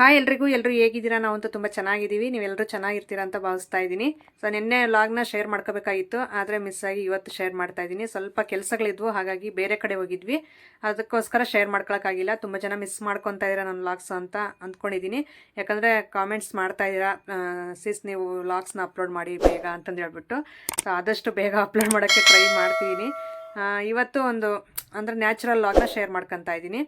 Hi ಎಲ್ರಿಗೂ ಎಲ್ಲರೂ ಹೇಗಿದ್ದೀರಾ? ನಾವಂತೂ ತುಂಬ ಚೆನ್ನಾಗಿದ್ದೀವಿ. ನೀವೆಲ್ಲರೂ ಚೆನ್ನಾಗಿರ್ತೀರಾ ಅಂತ ಭಾವಿಸ್ತಾ ಇದ್ದೀನಿ. ಸೊ ನಿನ್ನೆ ಲಾಗ್ನ ಶೇರ್ ಮಾಡ್ಕೋಬೇಕಾಗಿತ್ತು. ಆದರೆ ಮಿಸ್ ಆಗಿ ಇವತ್ತು ಶೇರ್ ಮಾಡ್ತಾ ಇದ್ದೀನಿ. ಸ್ವಲ್ಪ ಕೆಲಸಗಳಿದ್ವು, ಹಾಗಾಗಿ ಬೇರೆ ಕಡೆ ಹೋಗಿದ್ವಿ. ಅದಕ್ಕೋಸ್ಕರ ಶೇರ್ ಮಾಡ್ಕೊಳಕ್ಕಾಗಿಲ್ಲ. ತುಂಬ ಜನ ಮಿಸ್ ಮಾಡ್ಕೊತಾ ಇದ್ದೀರಾ ನನ್ನ ಲಾಗ್ಸ್ ಅಂತ ಅಂದ್ಕೊಂಡಿದ್ದೀನಿ. ಯಾಕಂದರೆ ಕಾಮೆಂಟ್ಸ್ ಮಾಡ್ತಾ ಇದ್ದೀರಾ ಸಿಸ್ ನೀವು ಲಾಗ್ಸ್ನ ಅಪ್ಲೋಡ್ ಮಾಡಿ ಬೇಗ ಅಂತಂದು ಹೇಳ್ಬಿಟ್ಟು. ಸೊ ಆದಷ್ಟು ಬೇಗ ಅಪ್ಲೋಡ್ ಮಾಡೋಕ್ಕೆ ಟ್ರೈ ಮಾಡ್ತಿದ್ದೀನಿ ಇವತ್ತು ಒಂದು, ಅಂದರೆ ನ್ಯಾಚುರಲ್ ಲಾಗ್ನ ಶೇರ್ ಮಾಡ್ಕೊತಾ ಇದ್ದೀನಿ.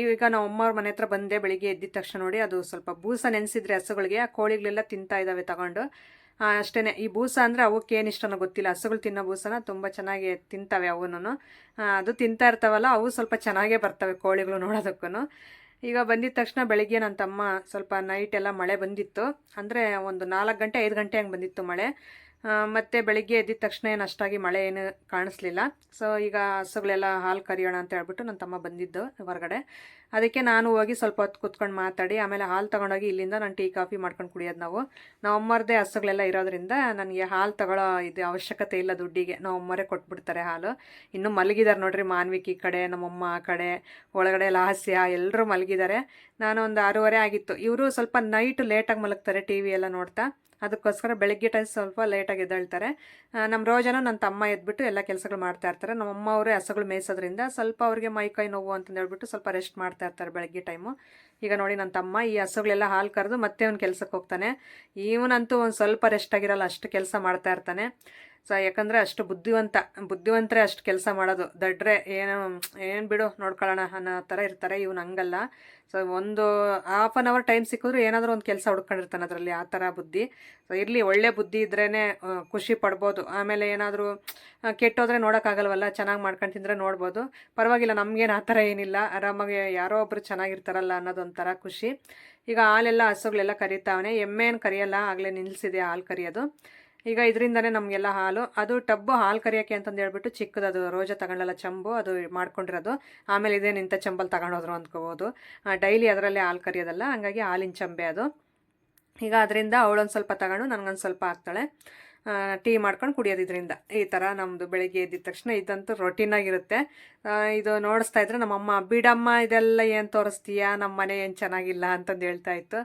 ಈಗ ನಾವು ಅಮ್ಮವ್ರ ಮನೆ ಹತ್ರ ಬಂದೆ ಬೆಳಿಗ್ಗೆ ಎದ್ದಿದ ತಕ್ಷಣ ನೋಡಿ ಅದು ಸ್ವಲ್ಪ ಬೂಸ ನೆನೆಸಿದ್ರೆ ಹಸುಗಳಿಗೆ. ಆ ಕೋಳಿಗಳೆಲ್ಲ ತಿಂತಾ ಇದ್ದಾವೆ ತಗೊಂಡು. ಅಷ್ಟೇ ಈ ಬೂಸ ಅಂದರೆ ಅವಕ್ಕೆ ಏನು ಇಷ್ಟನೋ ಗೊತ್ತಿಲ್ಲ. ಹಸುಗಳು ತಿನ್ನೋ ಬೂಸನ ತುಂಬ ಚೆನ್ನಾಗಿ ತಿಂತವೆ ಅವನು ಅದು ತಿಂತಾ ಇರ್ತಾವಲ್ಲ, ಅವು ಸ್ವಲ್ಪ ಚೆನ್ನಾಗೇ ಬರ್ತವೆ ಕೋಳಿಗಳು ನೋಡೋದಕ್ಕೂ ಈಗ ಬಂದಿದ ತಕ್ಷಣ ಬೆಳಿಗ್ಗೆ ನನ್ನ ತಮ್ಮ ಸ್ವಲ್ಪ ನೈಟ್ ಎಲ್ಲ ಮಳೆ ಬಂದಿತ್ತು. ಅಂದರೆ ಒಂದು ನಾಲ್ಕು ಗಂಟೆ, ಐದು ಗಂಟೆ ಹಂಗೆ ಬಂದಿತ್ತು ಮಳೆ. ಮತ್ತೆ ಬೆಳಿಗ್ಗೆ ಎದ್ದಿದ ತಕ್ಷಣ ಏನು ಅಷ್ಟಾಗಿ ಮಳೆ ಏನು ಕಾಣಿಸ್ಲಿಲ್ಲ. ಸೊ ಈಗ ಹಸುಗಳೆಲ್ಲ ಹಾಲು ಕರಿಯೋಣ ಅಂತ ಹೇಳ್ಬಿಟ್ಟು ನನ್ನ ತಮ್ಮ ಬಂದಿದ್ದು ಹೊರಗಡೆ. ಅದಕ್ಕೆ ನಾನು ಹೋಗಿ ಸ್ವಲ್ಪ ಹೊತ್ತು ಕುತ್ಕೊಂಡು ಮಾತಾಡಿ, ಆಮೇಲೆ ಹಾಲು ತೊಗೊಂಡೋಗಿ ಇಲ್ಲಿಂದ ನಾನು ಟೀ, ಕಾಫಿ ಮಾಡ್ಕೊಂಡು ಕುಡಿಯೋದು ನಾವು. ನಾವು ಅಮ್ಮರದೇ ಹಸುಗಳೆಲ್ಲ ಇರೋದ್ರಿಂದ ನನಗೆ ಹಾಲು ತಗೊಳ್ಳೋ ಇದು ಅವಶ್ಯಕತೆ ಇಲ್ಲ ದುಡ್ಡಿಗೆ. ನಾವು ಅಮ್ಮರೇ ಕೊಟ್ಬಿಡ್ತಾರೆ ಹಾಲು. ಇನ್ನೂ ಮಲಗಿದ್ದಾರೆ ನೋಡ್ರಿ ಮಾನ್ವಿಕ್ ಈ ಕಡೆ, ನಮ್ಮಮ್ಮ ಆ ಕಡೆ, ಒಳಗಡೆ ಲಾಸ್ಯ ಎಲ್ಲರೂ ಮಲಗಿದ್ದಾರೆ ನಾನು ಒಂದು ಆರೂವರೆ ಆಗಿತ್ತು. ಇವರು ಸ್ವಲ್ಪ ನೈಟ್ ಲೇಟಾಗಿ ಮಲಗ್ತಾರೆ ಟಿ ವಿ ಎಲ್ಲ ನೋಡ್ತಾ. ಅದಕ್ಕೋಸ್ಕರ ಬೆಳಗ್ಗೆ ಟೈಮ್ ಸ್ವಲ್ಪ ಲೇಟಾಗಿ ಎದ್ದೇಳ್ತಾರೆ. ನಮ್ಮ ರೋಜನ ನನ್ನ ತಮ್ಮ ಎದ್ಬಿಟ್ಟು ಎಲ್ಲ ಕೆಲಸಗಳು ಮಾಡ್ತಾ ಇರ್ತಾರೆ. ನಮ್ಮ ಅಮ್ಮ ಅವರೇ ಹಸುಗಳು ಮೇಯಿಸೋದ್ರಿಂದ ಸ್ವಲ್ಪ ಅವ್ರಿಗೆ ಮೈ ಕೈ ನೋವು ಅಂತಂದು ಹೇಳ್ಬಿಟ್ಟು ಸ್ವಲ್ಪ ರೆಸ್ಟ್ ಮಾಡ್ತಾ ಇರ್ತಾರೆ ಬೆಳಗ್ಗೆ ಟೈಮು ಈಗ ನೋಡಿ ನನ್ನ ತಮ್ಮ ಈ ಹಸುಗಳೆಲ್ಲ ಹಾಲು ಕರೆದು ಮತ್ತೆ ಅವ್ನು ಕೆಲಸಕ್ಕೆ ಹೋಗ್ತಾನೆ. ಇವನಂತೂ ಒಂದು ಸ್ವಲ್ಪ ರೆಸ್ಟ್ ಆಗಿರಲ್ಲ, ಅಷ್ಟು ಕೆಲಸ ಮಾಡ್ತಾ ಇರ್ತಾನೆ. ಸೊ ಯಾಕಂದರೆ ಅಷ್ಟು ಬುದ್ಧಿವಂತ, ಬುದ್ಧಿವಂತರೇ ಅಷ್ಟು ಕೆಲಸ ಮಾಡೋದು. ದಡ್ರೆ, ಏನು ಏನು ಬಿಡು ನೋಡ್ಕೊಳ್ಳೋಣ ಅನ್ನೋ ಥರ ಇರ್ತಾರೆ, ಇವನು ಹಂಗಲ್ಲ. ಸೊ ಒಂದು ಹಾಫ್ ಆನ್ ಅವರ್ ಟೈಮ್ ಸಿಕ್ಕಿದ್ರು ಏನಾದರೂ ಒಂದು ಕೆಲಸ ಹುಡ್ಕೊಂಡಿರ್ತಾನೆ ಅದರಲ್ಲಿ, ಆ ಥರ ಬುದ್ಧಿ. ಸೊ ಇರಲಿ, ಒಳ್ಳೆ ಬುದ್ಧಿ ಇದ್ರೇ ಖುಷಿ ಪಡ್ಬೋದು. ಆಮೇಲೆ ಏನಾದರೂ ಕೆಟ್ಟೋದ್ರೆ ನೋಡೋಕ್ಕಾಗಲ್ವಲ್ಲ, ಚೆನ್ನಾಗಿ ಮಾಡ್ಕೊಂಡು ತಿಂದರೆ ನೋಡ್ಬೋದು. ಪರವಾಗಿಲ್ಲ, ನಮಗೇನು ಆ ಥರ ಏನಿಲ್ಲ. ಆರಾಮಾಗಿ ಯಾರೋ ಒಬ್ಬರು ಚೆನ್ನಾಗಿರ್ತಾರಲ್ಲ ಅನ್ನೋದೊಂಥರ ಖುಷಿ. ಈಗ ಹಾಲೆಲ್ಲ, ಹಸುಗಳೆಲ್ಲ ಕರಿತಾವನೆ. ಏನು ಕರಿಯಲ್ಲ, ಆಗಲೇ ನಿಲ್ಲಿಸಿದೆ ಹಾಲು ಕರಿಯೋದು. ಈಗ ಇದರಿಂದನೇ ನಮಗೆಲ್ಲ ಹಾಲು. ಅದು ಟಬ್ಬು ಹಾಲು ಕರಿಯೋಕ್ಕೆ ಅಂತಂದು ಹೇಳ್ಬಿಟ್ಟು ಚಿಕ್ಕದದು ರೋಜ ತಗೊಂಡಲ್ಲ ಚಂಬು, ಅದು ಮಾಡ್ಕೊಂಡಿರೋದು. ಆಮೇಲೆ ಇದೇ ನಿಂತ ಚಂಬಲ್ಲಿ ತಗೊಂಡೋದ್ರು ಅಂದ್ಕೋಬೋದು. ಡೈಲಿ ಅದರಲ್ಲೇ ಹಾಲು ಕರಿಯೋದಲ್ಲ, ಹಂಗಾಗಿ ಹಾಲಿನ ಚಂಬೆ ಅದು. ಈಗ ಅದರಿಂದ ಅವಳೊಂದು ಸ್ವಲ್ಪ ತಗೊಂಡು ನನಗೊಂದು ಸ್ವಲ್ಪ ಹಾಕ್ತಾಳೆ. ಟೀ ಮಾಡ್ಕೊಂಡು ಕುಡಿಯೋದು ಇದರಿಂದ ಈ ಥರ ನಮ್ಮದು ಬೆಳಗ್ಗೆ ಎದ್ದಿದ ತಕ್ಷಣ ಇದಂತೂ ರೊಟೀನಾಗಿರುತ್ತೆ ಇದು ನೋಡಿಸ್ತಾ ಇದ್ರೆ ನಮ್ಮಮ್ಮ, ಬಿಡಮ್ಮ, ಇದೆಲ್ಲ ಏನು ತೋರಿಸ್ತೀಯಾ? ನಮ್ಮ ಮನೆ ಏನು ಚೆನ್ನಾಗಿಲ್ಲ? ಅಂತಂದು ಹೇಳ್ತಾ ಇತ್ತು.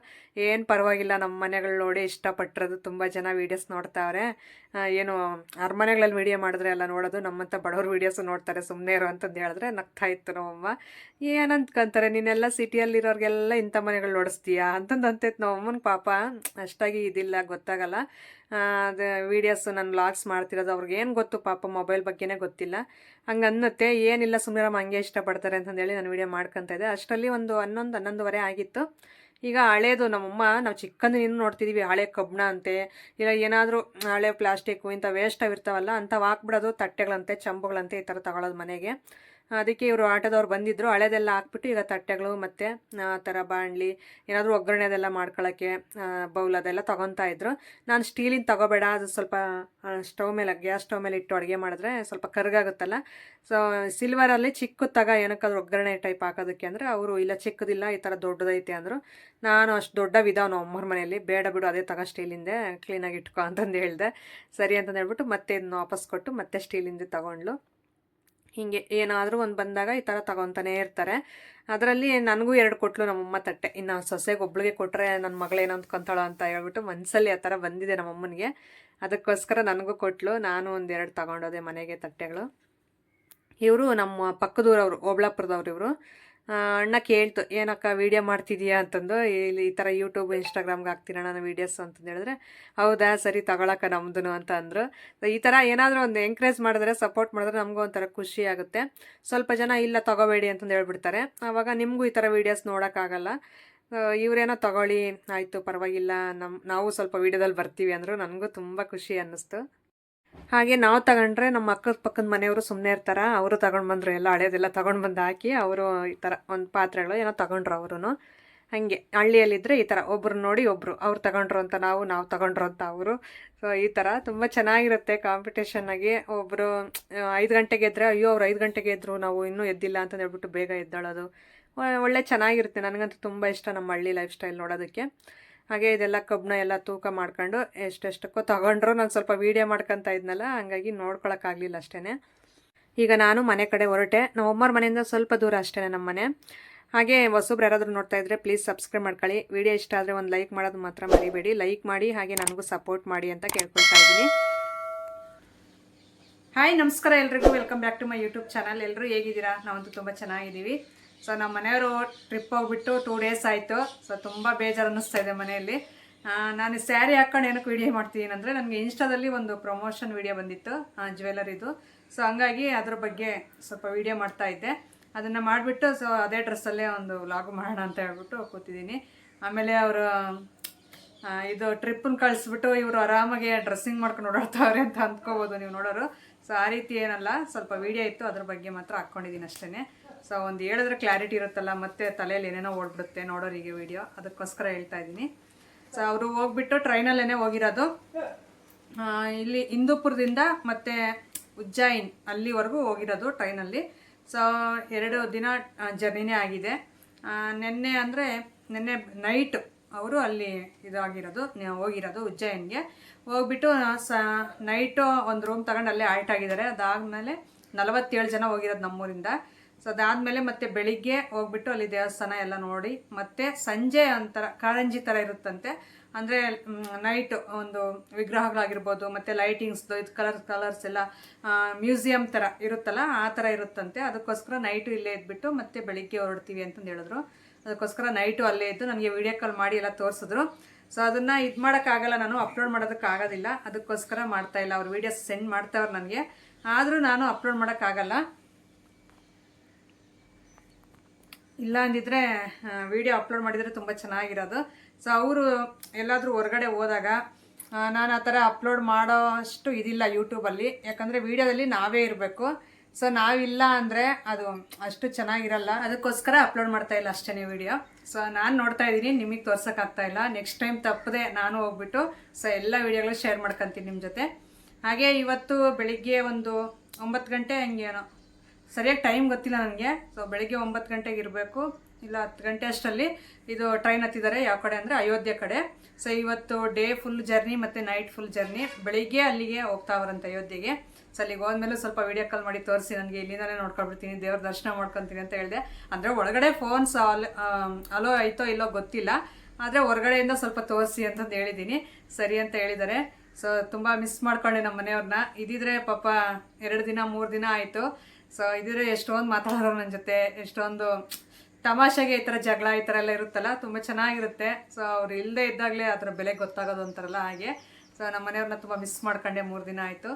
ಏನು ಪರವಾಗಿಲ್ಲ ನಮ್ಮ ಮನೆಗಳು ನೋಡಿ ಇಷ್ಟಪಟ್ಟಿರೋದು ತುಂಬ ಜನ ವೀಡಿಯೋಸ್ ನೋಡ್ತಾವ್ರೆ. ಏನು, ಅರಮನೆಗಳಲ್ಲಿ ವೀಡಿಯೋ ಮಾಡಿದ್ರೆ ಎಲ್ಲ ನೋಡೋದು ನಮ್ಮಂಥ ಬಡವ್ರ ವೀಡಿಯೋಸು ನೋಡ್ತಾರೆ ಸುಮ್ಮನೆ ಇರು ಅಂತಂದು ಹೇಳಿದ್ರೆ ನಗ್ತಾ ಇತ್ತು ನಮ್ಮಮ್ಮ ಏನಂತ್ಕೊಂತಾರೆ ನೀನೆಲ್ಲ ಸಿಟಿಯಲ್ಲಿರೋರಿಗೆಲ್ಲ ಇಂಥ ಮನೆಗಳು ನೋಡಿಸ್ತೀಯಾ? ಅಂತಂದು ಅಂತೈತೆ ನಮ್ಮಮ್ಮನ ಪಾಪ. ಅಷ್ಟಾಗಿ ಇದಿಲ್ಲ, ಗೊತ್ತಾಗಲ್ಲ. ಅದು ವೀಡಿಯೋಸು ನಾನು ಲಾಗ್ಸ್ ಮಾಡ್ತಿರೋದು, ಅವ್ರಿಗೆ ಏನು ಗೊತ್ತು ಪಾಪ ಮೊಬೈಲ್ ಬಗ್ಗೆನೇ ಗೊತ್ತಿಲ್ಲ. ಹಂಗೆ ಅನ್ನತ್ತೆ, ಏನಿಲ್ಲ ಸುಮ್ಮನೆ ಹಂಗೆ ಇಷ್ಟಪಡ್ತಾರೆ ಅಂತಂದೇಳಿ ನಾನು ವೀಡಿಯೋ ಮಾಡ್ಕೊತಾ ಇದ್ದೆ. ಅಷ್ಟರಲ್ಲಿ ಒಂದು ಹನ್ನೊಂದು, ಹನ್ನೊಂದುವರೆ ಆಗಿತ್ತು. ಈಗ ಹಳೇದು ನಮ್ಮಮ್ಮ, ನಾವು ಚಿಕ್ಕಂದಿನಿಂದ ನೋಡ್ತಿದ್ದೀವಿ ಹಳೆ ಕಬ್ಬಣ ಅಂತೆ, ಇಲ್ಲ ಏನಾದರೂ ಹಳೆ ಪ್ಲಾಸ್ಟಿಕ್ಕು ಇಂಥ ವೇಸ್ಟ್ ಆಗಿರ್ತಾವಲ್ಲ ಅಂಥವು ಹಾಕ್ಬಿಡೋದು ತಟ್ಟೆಗಳಂತೆ, ಚಂಬುಗಳಂತೆ ಈ ಥರ ತಗೊಳ್ಳೋದು ಮನೆಗೆ. ಅದಕ್ಕೆ ಇವರು ಆಟೋದವ್ರು ಬಂದಿದ್ದರು ಹಳೆದೆಲ್ಲ ಹಾಕ್ಬಿಟ್ಟು ಈಗ ತಟ್ಟೆಗಳು ಮತ್ತು, ಆ, ಥರ ಬಾಣಲಿ, ಏನಾದರೂ ಒಗ್ಗರಣೆ ಅದೆಲ್ಲ ಮಾಡ್ಕೊಳ್ಳೋಕ್ಕೆ ಬೌಲ್ ಅದೆಲ್ಲ ತೊಗೊತಾ ಇದ್ರು. ನಾನು ಸ್ಟೀಲಿಂದ ತಗೋಬೇಡ. ಅದು ಸ್ವಲ್ಪ ಸ್ಟವ್ ಮೇಲೆ, ಗ್ಯಾಸ್ ಸ್ಟವ್ ಮೇಲೆ ಇಟ್ಟು ಅಡುಗೆ ಮಾಡಿದ್ರೆ ಸ್ವಲ್ಪ ಕರ್ಗಾಗುತ್ತಲ್ಲ. ಸೊ ಸಿಲ್ವರಲ್ಲಿ ಚಿಕ್ಕದು ತಗ ಏನಕ್ಕಾದ್ರೂ ಒಗ್ಗರಣೆ ಟೈಪ್ ಹಾಕೋದಕ್ಕೆ ಅಂದರೆ ಅವರು, ಇಲ್ಲ, ಚಿಕ್ಕದಿಲ್ಲ, ಈ ಥರ ದೊಡ್ಡದೈತೆ ಅಂದರು. ನಾನು ಅಷ್ಟು ದೊಡ್ಡ ವಿಧಾನ ನಮ್ಮ ಅಮ್ಮರ ಮನೆಯಲ್ಲಿ. ಬೇಡ ಬಿಡು, ಅದೇ ತಗ ಸ್ಟೀಲಿಂದೆ ಕ್ಲೀನಾಗಿ ಇಟ್ಕೊ ಅಂತಂದು ಹೇಳಿದೆ. ಸರಿ ಅಂತಂದು ಹೇಳ್ಬಿಟ್ಟು ಮತ್ತೆ ಇದನ್ನ ವಾಪಸ್ ಕೊಟ್ಟು ಮತ್ತೆ ಸ್ಟೀಲಿಂದ ತಗೊಂಡ್ಲು ಹೀಗೆ ಏನಾದರೂ ಒಂದು ಬಂದಾಗ ಈ ಥರ ತಗೊತಾನೇ ಇರ್ತಾರೆ. ಅದರಲ್ಲಿ ನನಗೂ ಎರಡು ಕೊಟ್ಲು ನಮ್ಮಮ್ಮ ತಟ್ಟೆ. ಇನ್ನು ಸೊಸೆಗೆ ಒಬ್ಳಿಗೆ ಕೊಟ್ಟರೆ ನನ್ನ ಮಗಳೇನು ಅಂದ್ಕೊಂತಾಳೋ ಅಂತ ಹೇಳ್ಬಿಟ್ಟು ಮನಸ್ಸಲ್ಲಿ ಆ ಥರ ಬಂದಿದೆ ನಮ್ಮಮ್ಮನಿಗೆ. ಅದಕ್ಕೋಸ್ಕರ ನನಗೂ ಕೊಟ್ಲು. ನಾನು ಒಂದೆರಡು ತಗೊಂಡೋದೆ ಮನೆಗೆ ತಟ್ಟೆಗಳು. ಇವರು ನಮ್ಮ ಪಕ್ಕದೂರವರು, ಓಬಳಾಪುರದವ್ರು ಇವರು. ಅಣ್ಣ ಕೇಳ್ತು, ಏನಕ್ಕ ವೀಡಿಯೋ ಮಾಡ್ತಿದೀಯಾ ಅಂತಂದು, ಇಲ್ಲಿ ಈ ಥರ ಯೂಟ್ಯೂಬ್ ಇನ್ಸ್ಟಾಗ್ರಾಮ್ಗೆ ಹಾಕ್ತೀನಣ್ಣ ನಾನು ವೀಡಿಯೋಸ್ ಅಂತಂದು ಹೇಳಿದ್ರೆ, ಹೌದಾ, ಸರಿ ತಗೊಳಕ್ಕ ನಮ್ದು ಅಂತ ಅಂದರು. ಈ ಥರ ಏನಾದರೂ ಒಂದು ಎಂಕರೇಜ್ ಮಾಡಿದ್ರೆ ಸಪೋರ್ಟ್ ಮಾಡಿದ್ರೆ ನಮಗೂ ಒಂಥರ ಖುಷಿ ಆಗುತ್ತೆ. ಸ್ವಲ್ಪ ಜನ ಇಲ್ಲ ತಗೋಬೇಡಿ ಅಂತಂದು ಹೇಳ್ಬಿಡ್ತಾರೆ. ಆವಾಗ ನಿಮಗೂ ಈ ಥರ ವೀಡಿಯೋಸ್ ನೋಡೋಕ್ಕಾಗಲ್ಲ ಇವರೇನೋ ತಗೊಳ್ಳಿ, ಆಯಿತು ಪರವಾಗಿಲ್ಲ ನಮ್ಮ ನಾವು ಸ್ವಲ್ಪ ವೀಡಿಯೋದಲ್ಲಿ ಬರ್ತೀವಿ ಅಂದರು, ನನಗೂ ತುಂಬ ಖುಷಿ ಅನ್ನಿಸ್ತು. ಹಾಗೆ ನಾವು ತಗೊಂಡ್ರೆ ನಮ್ಮ ಅಕ್ಕದ ಪಕ್ಕದ ಮನೆಯವರು ಸುಮ್ಮನೆ ಇರ್ತಾರೆ, ಅವರು ತಗೊಂಡು ಬಂದರು, ಎಲ್ಲ ಹಳೆಯದೆಲ್ಲ ತಗೊಂಡು ಬಂದು ಹಾಕಿ ಅವರು ಈ ಥರ ಒಂದು ಪಾತ್ರೆಗಳು ಏನೋ ತಗೊಂಡ್ರು ಅವರು ಹಾಗೆ ಹಳ್ಳಿಯಲ್ಲಿದ್ದರೆ ಈ ಥರ ಒಬ್ರು ನೋಡಿ ಒಬ್ಬರು ಅವ್ರು ತಗೊಂಡ್ರು ಅಂತ ನಾವು ನಾವು ತಗೊಂಡ್ರು ಅಂತ ಅವರು. ಸೊ ಈ ಥರ ತುಂಬ ಚೆನ್ನಾಗಿರುತ್ತೆ ಕಾಂಪಿಟೇಷನ್ನಾಗಿ ಒಬ್ಬರು ಐದು ಗಂಟೆಗೆ ಎದ್ದರೆ ಅಯ್ಯೋ ಅವ್ರು ಐದು ಗಂಟೆಗೆ ಎದ್ರು, ನಾವು ಇನ್ನೂ ಎದ್ದಿಲ್ಲ ಅಂತ ಹೇಳ್ಬಿಟ್ಟು ಬೇಗ ಎದ್ದಾಳೋದು. ಒಳ್ಳೆ ಚೆನ್ನಾಗಿರುತ್ತೆ, ನನಗಂತೂ ತುಂಬ ಇಷ್ಟ ನಮ್ಮ ಹಳ್ಳಿ ಲೈಫ್ ಸ್ಟೈಲ್ ನೋಡೋದಕ್ಕೆ. ಹಾಗೆ ಇದೆಲ್ಲ ಕಬ್ಬನ್ನ ಎಲ್ಲ ತೂಕ ಮಾಡ್ಕೊಂಡು ಎಷ್ಟೆಷ್ಟಕ್ಕೋ ತಗೊಂಡ್ರು ನಾನು ಸ್ವಲ್ಪ ವೀಡಿಯೋ ಮಾಡ್ಕೊತಾ ಇದ್ನಲ್ಲ, ಹಂಗಾಗಿ ನೋಡ್ಕೊಳಕ್ಕಾಗಲಿಲ್ಲ ಅಷ್ಟೇ ಈಗ ನಾನು ಮನೆ ಕಡೆ ಹೊರಟೆ. ನಮ್ಮಮ್ಮರ ಮನೆಯಿಂದ ಸ್ವಲ್ಪ ದೂರ ಅಷ್ಟೇ ನಮ್ಮ ಮನೆ. ಹಾಗೆ ಹೊಸಬ್ರು ಯಾರಾದರೂ ನೋಡ್ತಾ ಇದ್ರೆ ಪ್ಲೀಸ್ ಸಬ್ಸ್ಕ್ರೈಬ್ ಮಾಡ್ಕೊಳ್ಳಿ. ವಿಡಿಯೋ ಇಷ್ಟ ಆದರೆ ಒಂದು ಲೈಕ್ ಮಾಡೋದು ಮಾತ್ರ ಮರಿಬೇಡಿ. ಲೈಕ್ ಮಾಡಿ, ಹಾಗೆ ನನಗೂ ಸಪೋರ್ಟ್ ಮಾಡಿ ಅಂತ ಕೇಳ್ಕೊಳ್ತಾ ಇದ್ದೀನಿ. ಹಾಯ್ ನಮಸ್ಕಾರ ಎಲ್ರಿಗೂ. Welcome back to my YouTube channel ಎಲ್ಲರೂ ಹೇಗಿದ್ದೀರಾ? ನಾವಂತೂ ತುಂಬ ಚೆನ್ನಾಗಿದ್ದೀವಿ. ಸೊ ನಮ್ಮ ಮನೆಯವರು ಟ್ರಿಪ್ ಹೋಗ್ಬಿಟ್ಟು ಟೂ ಡೇಸ್ ಆಯಿತು. ಸೊ ತುಂಬ ಬೇಜಾರು ಅನ್ನಿಸ್ತಾ ಇದೆ ಮನೆಯಲ್ಲಿ ನಾನು ಸ್ಯಾರಿ ಹಾಕ್ಕೊಂಡು ಏನಕ್ಕೆ ವಿಡಿಯೋ ಮಾಡ್ತೀನಿ ಅಂದರೆ ನನಗೆ ಇನ್ಸ್ಟಾದಲ್ಲಿ ಒಂದು ಪ್ರಮೋಷನ್ ವಿಡಿಯೋ ಬಂದಿತ್ತು ಜ್ಯುವೆಲರಿದು ಸೊ ಹಂಗಾಗಿ ಅದ್ರ ಬಗ್ಗೆ ಸ್ವಲ್ಪ ವಿಡಿಯೋ ಮಾಡ್ತಾ ಇದ್ದೆ. ಅದನ್ನು ಮಾಡಿಬಿಟ್ಟು ಸೊ ಅದೇ ಡ್ರೆಸ್ಸಲ್ಲೇ ಒಂದು ವ್ಲಾಗ್ ಮಾಡೋಣ ಅಂತ ಹೇಳ್ಬಿಟ್ಟು ಕೂತಿದ್ದೀನಿ. ಆಮೇಲೆ ಅವರು ಇದು ಟ್ರಿಪ್ಪನ್ನು ಕಳಿಸ್ಬಿಟ್ಟು ಇವರು ಆರಾಮಾಗಿ ಡ್ರೆಸ್ಸಿಂಗ್ ಮಾಡ್ಕೊಂಡು ಓಡಾಡ್ತಾವ್ರೆ ಅಂತ ಅಂದ್ಕೋಬೋದು ನೀವು ನೋಡೋರು. ಸೊ ಆ ರೀತಿ ಏನಲ್ಲ, ಸ್ವಲ್ಪ ವೀಡಿಯೋ ಇತ್ತು, ಅದ್ರ ಬಗ್ಗೆ ಮಾತ್ರ ಹಾಕ್ಕೊಂಡಿದ್ದೀನಿ ಅಷ್ಟೇ ಸೊ ಒಂದು ಹೇಳಿದ್ರೆ ಕ್ಲಾರಿಟಿ ಇರುತ್ತಲ್ಲ, ಮತ್ತೆ ತಲೆಯಲ್ಲಿ ಏನೇನೋ ಓಡ್ಬಿಡುತ್ತೆ ನೋಡೋರಿಗೆ ವಿಡಿಯೋ ಅದಕ್ಕೋಸ್ಕರ ಹೇಳ್ತಾ ಇದ್ದೀನಿ. ಸೊ ಅವರು ಹೋಗ್ಬಿಟ್ಟು ಟ್ರೈನಲ್ಲೇನೆ ಹೋಗಿರೋದು. ಇಲ್ಲಿ ಹಿಂದೂಪುರದಿಂದ ಮತ್ತೆ ಉಜ್ಜಯಿನ್ ಅಲ್ಲಿವರೆಗೂ ಹೋಗಿರೋದು ಟ್ರೈನಲ್ಲಿ ಸೊ ಎರಡು ದಿನ ಜರ್ನಿನೇ ಆಗಿದೆ. ನಿನ್ನೆ ಅಂದರೆ, ನಿನ್ನೆ ನೈಟ್ ಅವರು ಅಲ್ಲಿ ಇದಾಗಿರೋದು ಹೋಗಿರೋದು ಉಜ್ಜಯಿನ್ಗೆ. ಹೋಗ್ಬಿಟ್ಟು ಸ ನೈಟು ಒಂದು ರೂಮ್ ತಗೊಂಡು ಅಲ್ಲೇ ಆಗಿದ್ದಾರೆ. ಅದಾದಮೇಲೆ ನಲವತ್ತೇಳು ಜನ ಹೋಗಿರೋದು ನಮ್ಮೂರಿಂದ. ಸೊ ಅದಾದಮೇಲೆ ಮತ್ತೆ ಬೆಳಿಗ್ಗೆ ಹೋಗ್ಬಿಟ್ಟು ಅಲ್ಲಿ ದೇವಸ್ಥಾನ ಎಲ್ಲ ನೋಡಿ, ಮತ್ತೆ ಸಂಜೆ ಒಂಥರ ಕಾರಂಜಿ ಥರ ಇರುತ್ತಂತೆ. ಅಂದರೆ ನೈಟ್ ಒಂದು ವಿಗ್ರಹಗಳಾಗಿರ್ಬೋದು, ಮತ್ತು ಲೈಟಿಂಗ್ಸ್ದು ಇದು ಕಲರ್ಸ್ ಕಲರ್ಸ್ ಎಲ್ಲ ಮ್ಯೂಸಿಯಂ ಥರ ಇರುತ್ತಲ್ಲ, ಆ ಥರ ಇರುತ್ತಂತೆ. ಅದಕ್ಕೋಸ್ಕರ ನೈಟು ಇಲ್ಲೇ ಇದ್ಬಿಟ್ಟು ಮತ್ತೆ ಬೆಳಿಗ್ಗೆ ಹೊರಡ್ತೀವಿ ಅಂತಂದು ಹೇಳಿದ್ರು. ಅದಕ್ಕೋಸ್ಕರ ನೈಟು ಅಲ್ಲೇ ಇದ್ದು ನನಗೆ ವಿಡಿಯೋ ಕಾಲ್ ಮಾಡಿ ಎಲ್ಲ ತೋರಿಸಿದ್ರು. ಸೊ ಅದನ್ನು ಇದು ಮಾಡೋಕ್ಕಾಗಲ್ಲ, ನಾನು ಅಪ್ಲೋಡ್ ಮಾಡೋದಕ್ಕಾಗೋದಿಲ್ಲ ಅದಕ್ಕೋಸ್ಕರ ಮಾಡ್ತಾ ಇಲ್ಲ. ಅವ್ರು ವೀಡಿಯೋಸ್ ಸೆಂಡ್ ಮಾಡ್ತಾವ್ರು ನನಗೆ. ಆದರೂ ನಾನು ಅಪ್ಲೋಡ್ ಮಾಡೋಕ್ಕಾಗಲ್ಲ. ಇಲ್ಲ ಅಂದಿದ್ರೆ ವಿಡಿಯೋ ಅಪ್ಲೋಡ್ ಮಾಡಿದರೆ ತುಂಬ ಚೆನ್ನಾಗಿರೋದು. ಸೊ ಅವರು ಎಲ್ಲಾದರೂ ಹೊರಗಡೆ ಹೋದಾಗ ನಾನು ಆ ಥರ ಅಪ್ಲೋಡ್ ಮಾಡೋ ಅಷ್ಟು ಇದಿಲ್ಲ ಯೂಟ್ಯೂಬಲ್ಲಿ ಯಾಕಂದರೆ ವೀಡಿಯೋದಲ್ಲಿ ನಾವೇ ಇರಬೇಕು. ಸೊ ನಾವಿಲ್ಲ ಅಂದರೆ ಅದು ಅಷ್ಟು ಚೆನ್ನಾಗಿರಲ್ಲ. ಅದಕ್ಕೋಸ್ಕರ ಅಪ್ಲೋಡ್ ಮಾಡ್ತಾ ಇಲ್ಲ ಅಷ್ಟೇ ವಿಡಿಯೋ ಸೊ ನಾನು ನೋಡ್ತಾ ಇದ್ದೀನಿ, ನಿಮಗೆ ತೋರ್ಸೋಕ್ಕಾಗ್ತಾ ಇಲ್ಲ. ನೆಕ್ಸ್ಟ್ ಟೈಮ್ ತಪ್ಪದೆ ನಾನು ಹೋಗ್ಬಿಟ್ಟು ಸೊ ಎಲ್ಲ ವೀಡಿಯೋಗಳು ಶೇರ್ ಮಾಡ್ಕೊತೀನಿ ನಿಮ್ಮ ಜೊತೆ. ಹಾಗೆ ಇವತ್ತು ಬೆಳಿಗ್ಗೆ ಒಂದು ಒಂಬತ್ತು ಗಂಟೆ ಹಂಗೇನೋ. ಸರಿಯಾಗಿ ಟೈಮ್ ಗೊತ್ತಿಲ್ಲ ನನಗೆ. ಸೊ ಬೆಳಗ್ಗೆ ಒಂಬತ್ತು ಗಂಟೆಗೆ ಇರಬೇಕು. ಇಲ್ಲ ಹತ್ತು ಗಂಟೆ ಅಷ್ಟರಲ್ಲಿ ಇದು ಟ್ರೈನ್ ಹತ್ತಿದ್ದಾರೆ ಯಾವ ಕಡೆ ಅಂದರೆ ಅಯೋಧ್ಯೆ ಕಡೆ. ಸೊ ಇವತ್ತು ಡೇ ಫುಲ್ ಜರ್ನಿ ಮತ್ತು ನೈಟ್ ಫುಲ್ ಜರ್ನಿ ಬೆಳಿಗ್ಗೆ ಅಲ್ಲಿಗೆ ಹೋಗ್ತಾವ್ರಂತೆ ಅಯೋಧ್ಯೆಗೆ. ಸೊ ಅಲ್ಲಿಗೆ ಹೋದ್ಮೇಲೆ ಸ್ವಲ್ಪ ವೀಡಿಯೋ ಕಾಲ್ ಮಾಡಿ ತೋರಿಸಿ ನನಗೆ. ಇಲ್ಲಿಂದಲೇ ನೋಡ್ಕೊಬಿಡ್ತೀನಿ ದೇವ್ರ ದರ್ಶನ ಮಾಡ್ಕೊತೀನಿ ಅಂತ ಹೇಳಿದೆ. ಅಂದರೆ ಒಳಗಡೆ ಫೋನ್ಸ್ ಅಲ್ ಅಲೋ ಆಯಿತೋ ಇಲ್ಲೋ ಗೊತ್ತಿಲ್ಲ. ಆದರೆ ಹೊರಗಡೆಯಿಂದ ಸ್ವಲ್ಪ ತೋರಿಸಿ ಅಂತಂದು ಹೇಳಿದ್ದೀನಿ. ಸರಿ ಅಂತ ಹೇಳಿದ್ದಾರೆ. ಸೊ ತುಂಬ ಮಿಸ್ ಮಾಡ್ಕೊಂಡೆ ನಮ್ಮ ಮನೆಯವ್ರನ್ನ ಇದಿದ್ರೆ ಪಾಪ ಎರಡು ದಿನ, ಮೂರು ದಿನ ಆಯಿತು. ಸೊ ಇದ್ರೆ ಎಷ್ಟೊಂದು ಮಾತಾಡೋರು ನನ್ನ ಜೊತೆ, ಎಷ್ಟೊಂದು ತಮಾಷೆಗೆ ಈ ಥರ ಜಗಳ ಈ ಥರ ಎಲ್ಲ ಇರುತ್ತಲ್ಲ, ತುಂಬ ಚೆನ್ನಾಗಿರುತ್ತೆ. ಸೊ ಅವ್ರು ಇಲ್ಲದೆ ಇದ್ದಾಗಲೇ ಅದರ ಬೆಲೆ ಗೊತ್ತಾಗೋದು ಅಂತಾರಲ್ಲ ಹಾಗೆ. ಸೊ ನಮ್ಮ ಮನೆಯವ್ರನ್ನ ತುಂಬ ಮಿಸ್ ಮಾಡ್ಕೊಂಡೆ ಮೂರು ದಿನ ಆಯಿತು.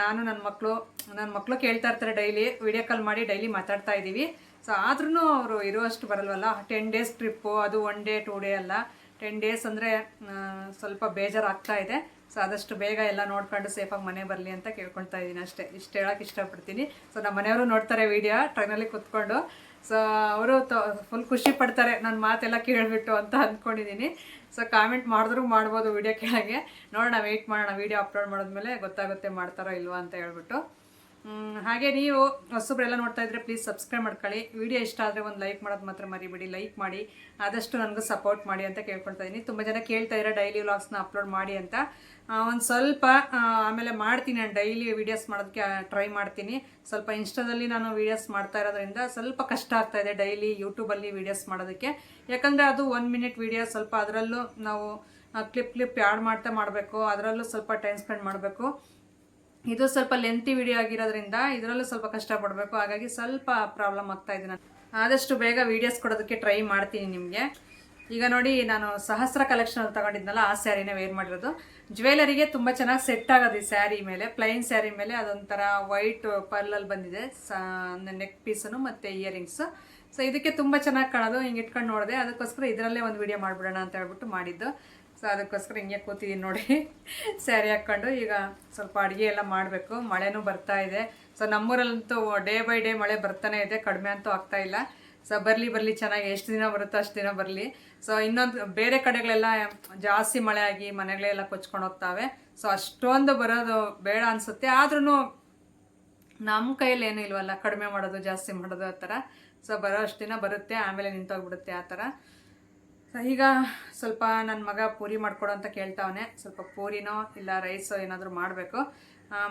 ನಾನು ನನ್ನ ಮಕ್ಕಳು ನನ್ನ ಮಕ್ಕಳು ಕೇಳ್ತಾ ಇರ್ತಾರೆ ಡೈಲಿ ವಿಡಿಯೋ ಕಾಲ್ ಮಾಡಿ ಡೈಲಿ ಮಾತಾಡ್ತಾ ಇದ್ದೀವಿ ಸೊ ಆದ್ರೂ ಅವರು ಇರುವಷ್ಟು ಬರಲ್ವಲ್ಲ ಟೆನ್ ಡೇಸ್ ಟ್ರಿಪ್ಪು ಅದು ಒನ್ ಡೇ ಟೂ ಡೇ ಅಲ್ಲ. ಟೆನ್ ಡೇಸ್ ಅಂದರೆ ಸ್ವಲ್ಪ ಬೇಜಾರಾಗ್ತಾ ಇದೆ. ಸೊ ಆದಷ್ಟು ಬೇಗ ಎಲ್ಲ ನೋಡ್ಕೊಂಡು ಸೇಫಾಗಿ ಮನೆ ಬರಲಿ ಅಂತ ಕೇಳ್ಕೊಳ್ತಾ ಇದ್ದೀನಿ ಅಷ್ಟೇ. ಇಷ್ಟು ಹೇಳೋಕೆ ಇಷ್ಟಪಡ್ತೀನಿ. ಸೊ ನಮ್ಮ ಮನೆಯವರು ನೋಡ್ತಾರೆ ವಿಡಿಯೋ ಟ್ರೈನಲ್ಲಿ ಕುತ್ಕೊಂಡು. ಸೊ ಅವರು ಫುಲ್ ಖುಷಿ ಪಡ್ತಾರೆ ನನ್ನ ಮಾತೆಲ್ಲ ಕೇಳಿಬಿಟ್ಟು ಅಂತ ಅಂದ್ಕೊಂಡಿದ್ದೀನಿ ಸೊ ಕಾಮೆಂಟ್ ಮಾಡಿದ್ರು ಮಾಡ್ಬೋದು ವೀಡಿಯೋ ಕೆಳಗೆ ನೋಡೋಣ ವೆಯ್ಟ್ ಮಾಡೋಣ ವಿಡಿಯೋ ಅಪ್ಲೋಡ್ ಮಾಡಿದ್ಮೇಲೆ ಗೊತ್ತಾಗುತ್ತೆ ಮಾಡ್ತಾರೋ ಇಲ್ವಾ ಅಂತ ಹೇಳ್ಬಿಟ್ಟು. ಹಾಗೆ ನೀವು ಹೊಸಬ್ರೆಲ್ಲ ನೋಡ್ತಾ ಇದ್ರೆ ಪ್ಲೀಸ್ ಸಬ್ಸ್ಕ್ರೈಬ್ ಮಾಡ್ಕೊಳ್ಳಿ. ವಿಡಿಯೋ ಇಷ್ಟ ಆದರೆ ಒಂದು ಲೈಕ್ ಮಾಡೋದು ಮಾತ್ರ ಮರಿಬೇಡಿ. ಲೈಕ್ ಮಾಡಿ, ಆದಷ್ಟು ನನಗೂ ಸಪೋರ್ಟ್ ಮಾಡಿ ಅಂತ ಕೇಳ್ಕೊಳ್ತಾ ಇದ್ದೀನಿ ತುಂಬ ಜನ ಕೇಳ್ತಾ ಇದ್ದಾರೆ ಡೈಲಿ ವ್ಲಾಗ್ಸ್ನ ಅಪ್ಲೋಡ್ ಮಾಡಿ ಅಂತ. ಒಂದು ಸ್ವಲ್ಪ ಆಮೇಲೆ ಮಾಡ್ತೀನಿ ನಾನು ಡೈಲಿ ವೀಡಿಯೋಸ್ ಮಾಡೋದಕ್ಕೆ ಟ್ರೈ ಮಾಡ್ತೀನಿ. ಸ್ವಲ್ಪ ಇನ್ಸ್ಟಾದಲ್ಲಿ ನಾನು ವೀಡಿಯೋಸ್ ಮಾಡ್ತಾ ಇರೋದ್ರಿಂದ ಸ್ವಲ್ಪ ಕಷ್ಟ ಆಗ್ತಾ ಇದೆ ಡೈಲಿ ಯೂಟ್ಯೂಬಲ್ಲಿ ವೀಡಿಯೋಸ್ ಮಾಡೋದಕ್ಕೆ. ಯಾಕಂದರೆ ಅದು ಒನ್ ಮಿನಿಟ್ ವೀಡಿಯೋ ಸ್ವಲ್ಪ ಅದರಲ್ಲೂ ನಾವು ಕ್ಲಿಪ್ ಕ್ಲಿಪ್ ಆ್ಯಡ್ ಮಾಡ್ತಾ ಮಾಡಬೇಕು. ಅದರಲ್ಲೂ ಸ್ವಲ್ಪ ಟೈಮ್ ಸ್ಪೆಂಡ್ ಮಾಡಬೇಕು. ಇದು ಸ್ವಲ್ಪ ಲೆಂತಿ ವಿಡಿಯೋ ಆಗಿರೋದ್ರಿಂದ ಇದರಲ್ಲೂ ಸ್ವಲ್ಪ ಕಷ್ಟಪಡಬೇಕು. ಹಾಗಾಗಿ ಸ್ವಲ್ಪ ಪ್ರಾಬ್ಲಮ್ ಆಗ್ತಾ ಇದೆ ನಾನು ಆದಷ್ಟು ಬೇಗ ವೀಡಿಯೋಸ್ ಕೊಡೋದಕ್ಕೆ ಟ್ರೈ ಮಾಡ್ತೀನಿ ನಿಮಗೆ. ಈಗ ನೋಡಿ, ನಾನು ಸಹಸ್ರ ಕಲೆಕ್ಷನಲ್ಲಿ ತಗೊಂಡಿದ್ನಲ್ಲ, ಆ ಸ್ಯಾರಿನ ವೇರ್ ಮಾಡಿರೋದು. ಜ್ಯುವೆಲರಿಗೆ ತುಂಬ ಚೆನ್ನಾಗಿ ಸೆಟ್ ಆಗೋದು ಈ ಸ್ಯಾರಿ ಮೇಲೆ. ಪ್ಲೈನ್ ಸ್ಯಾರಿ ಮೇಲೆ ಅದೊಂಥರ ವೈಟ್ ಪರ್ಲಲ್ಲಿ ಬಂದಿದೆ. ನೆಕ್ ಪೀಸನ್ನು ಮತ್ತು ಇಯರಿಂಗ್ಸು ಸೊ ಇದಕ್ಕೆ ತುಂಬ ಚೆನ್ನಾಗಿ ಕಾಣೋದು. ಹಿಂಗೆ ಇಟ್ಕೊಂಡು ನೋಡಿದೆ. ಅದಕ್ಕೋಸ್ಕರ ಇದರಲ್ಲೇ ಒಂದು ವಿಡಿಯೋ ಮಾಡಿಬಿಡೋಣ ಅಂತ ಹೇಳ್ಬಿಟ್ಟು ಮಾಡಿದ್ದು. ಸೊ ಅದಕ್ಕೋಸ್ಕರ ಹಿಂಗೆ ಕೂತಿದ್ದೀನಿ ನೋಡಿ. ಸ್ಯಾರಿ ಹಾಕ್ಕೊಂಡು ಈಗ ಸ್ವಲ್ಪ ಅಡುಗೆ ಎಲ್ಲ ಮಾಡಬೇಕು. ಮಳೆನೂ ಬರ್ತಾ ಇದೆ. ಸೊ ನಮ್ಮೂರಲ್ಲಂತೂ ಡೇ ಬೈ ಡೇ ಮಳೆ ಬರ್ತಾನೆ ಇದೆ. ಕಡಿಮೆ ಅಂತೂ ಆಗ್ತಾ ಇಲ್ಲ. ಸೊ ಬರಲಿ ಬರಲಿ ಚೆನ್ನಾಗಿ. ಎಷ್ಟು ದಿನ ಬರುತ್ತೋ ಅಷ್ಟು ದಿನ ಬರಲಿ. ಸೊ ಇನ್ನೊಂದು ಬೇರೆ ಕಡೆಗಳೆಲ್ಲ ಜಾಸ್ತಿ ಮಳೆ ಆಗಿ ಮನೆಗಳೆಲ್ಲ ಕೊಚ್ಕೊಂಡು ಹೋಗ್ತಾವೆ. ಸೊ ಅಷ್ಟೊಂದು ಬರೋದು ಬೇಡ ಅನಿಸುತ್ತೆ. ಆದ್ರೂ ನಮ್ಮ ಕೈಯಲ್ಲಿ ಏನೂ ಇಲ್ವಲ್ಲ. ಕಡಿಮೆ ಮಾಡೋದು, ಜಾಸ್ತಿ ಮಾಡೋದು ಆ ಥರ. ಸೊ ಬರೋ ಅಷ್ಟು ದಿನ ಬರುತ್ತೆ. ಆಮೇಲೆ ನಿಂತೋಗ್ಬಿಡುತ್ತೆ ಆ ಥರ. ಈಗ ಸ್ವಲ್ಪ ನನ್ನ ಮಗ ಪೂರಿ ಮಾಡಿಕೊಡು ಅಂತ ಕೇಳ್ತಾವನೆ. ಸ್ವಲ್ಪ ಪೂರಿನೋ ಇಲ್ಲ ರೈಸೋ ಏನಾದರೂ ಮಾಡಬೇಕು.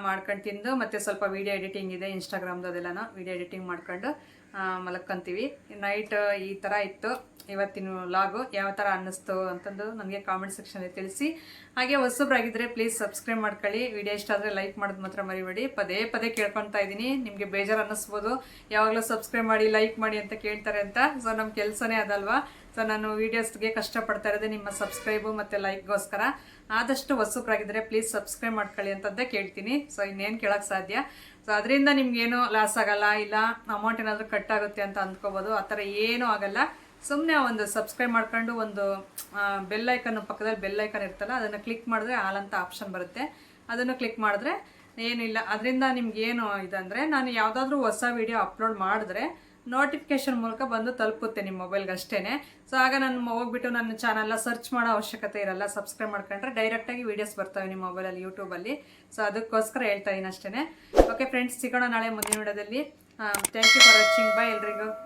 ಮಾಡ್ಕೊಂಡು ತಿಂದು ಮತ್ತು ಸ್ವಲ್ಪ ವೀಡಿಯೋ ಎಡಿಟಿಂಗ್ ಇದೆ ಇನ್ಸ್ಟಾಗ್ರಾಮ್ದು ಅದೆಲ್ಲನೂ ವೀಡಿಯೋ ಎಡಿಟಿಂಗ್ ಮಾಡ್ಕೊಂಡು ಮಲಕ್ಕಂತೀವಿ ನೈಟ್ ಈ ಥರ ಇತ್ತು. ಇವತ್ತಿನ ಲಾಗು ಯಾವ ಥರ ಅನ್ನಿಸ್ತು ಅಂತಂದು ನನಗೆ ಕಾಮೆಂಟ್ ಸೆಕ್ಷನಲ್ಲಿ ತಿಳಿಸಿ. ಹಾಗೆ ಹೊಸಬ್ರಾಗಿದ್ದರೆ ಪ್ಲೀಸ್ ಸಬ್ಸ್ಕ್ರೈಬ್ ಮಾಡ್ಕೊಳ್ಳಿ. ವಿಡಿಯೋ ಇಷ್ಟ ಆದರೆ ಲೈಕ್ ಮಾಡೋದು ಮಾತ್ರ ಮರಿಬೇಡಿ. ಪದೇ ಪದೇ ಕೇಳ್ಕೊತಾ ಇದ್ದೀನಿ. ನಿಮಗೆ ಬೇಜಾರು ಅನ್ನಿಸ್ಬೋದು. ಯಾವಾಗಲೂ ಸಬ್ಸ್ಕ್ರೈಬ್ ಮಾಡಿ ಲೈಕ್ ಮಾಡಿ ಅಂತ ಕೇಳ್ತಾರೆ ಅಂತ. ಸೊ ನಮ್ಮ ಕೆಲಸನೇ ಅದಲ್ವಾ? ಸೊ ನಾನು ವೀಡಿಯೋಸ್ಗೆ ಕಷ್ಟಪಡ್ತಾ ಇರೋದೇ ನಿಮ್ಮ ಸಬ್ಸ್ಕ್ರೈಬು ಮತ್ತು ಲೈಕ್ಗೋಸ್ಕರ ಆದಷ್ಟು ಹೊಸಬ್ರಾಗಿದ್ದರೆ ಪ್ಲೀಸ್ ಸಬ್ಸ್ಕ್ರೈಬ್ ಮಾಡ್ಕೊಳ್ಳಿ ಅಂತದ್ದೇ ಕೇಳ್ತೀನಿ. ಸೊ ಇನ್ನೇನು ಕೇಳೋಕ್ಕೆ ಸಾಧ್ಯ? ಸೊ ಅದರಿಂದ ನಿಮ್ಗೇನು ಲಾಸ್ ಆಗಲ್ಲ, ಇಲ್ಲ ಅಮೌಂಟ್ ಏನಾದರೂ ಕಟ್ ಆಗುತ್ತೆ ಅಂತ ಅಂದ್ಕೋಬೋದು. ಆ ಥರ ಏನೂ ಆಗಲ್ಲ. ಸುಮ್ಮನೆ ಒಂದು ಸಬ್ಸ್ಕ್ರೈಬ್ ಮಾಡ್ಕೊಂಡು ಒಂದು ಬೆಲ್ ಐಕನ್ ಪಕ್ಕದಲ್ಲಿ ಬೆಲ್ ಐಕನ್ ಇರ್ತಲ್ಲ, ಅದನ್ನು ಕ್ಲಿಕ್ ಮಾಡಿದ್ರೆ ಆಲ್ ಅಂತ ಆಪ್ಷನ್ ಬರುತ್ತೆ. ಅದನ್ನು ಕ್ಲಿಕ್ ಮಾಡಿದ್ರೆ ಏನಿಲ್ಲ. ಅದರಿಂದ ನಿಮ್ಗೆ ಏನು ಇದಂದರೆ, ನಾನು ಯಾವುದಾದ್ರೂ ಹೊಸ ವೀಡಿಯೋ ಅಪ್ಲೋಡ್ ಮಾಡಿದ್ರೆ ನೋಟಿಫಿಕೇಶನ್ ಮೂಲಕ ಬಂದು ತಲುಪುತ್ತೆ ನಿಮ್ಮ ಮೊಬೈಲ್ಗೆ ಅಷ್ಟೇ ಸೊ ಆಗ ನಾನು ಹೋಗ್ಬಿಟ್ಟು ನನ್ನ ಚಾನಲ್ನ ಸರ್ಚ್ ಮಾಡೋ ಅವಶ್ಯಕತೆ ಇರಲ್ಲ ಸಬ್ಸ್ಕ್ರೈಬ್ ಮಾಡ್ಕೊಂಡ್ರೆ ಡೈರೆಕ್ಟಾಗಿ ವೀಡಿಯೋಸ್ ಬರ್ತವೆ ನಿಮ್ಮ ಮೊಬೈಲಲ್ಲಿ ಯೂಟ್ಯೂಬಲ್ಲಿ ಸೊ ಅದಕ್ಕೋಸ್ಕರ ಹೇಳ್ತಾ ಇದ್ದೀನಿ ಅಷ್ಟೇ ಓಕೆ ಫ್ರೆಂಡ್ಸ್ ಸಿಗೋಣ ನಾಳೆ ಮುಂದಿನ ವಿಡಿಯೋದಲ್ಲಿ. Thank you for watching bye ಎಲ್ರಿಗೂ.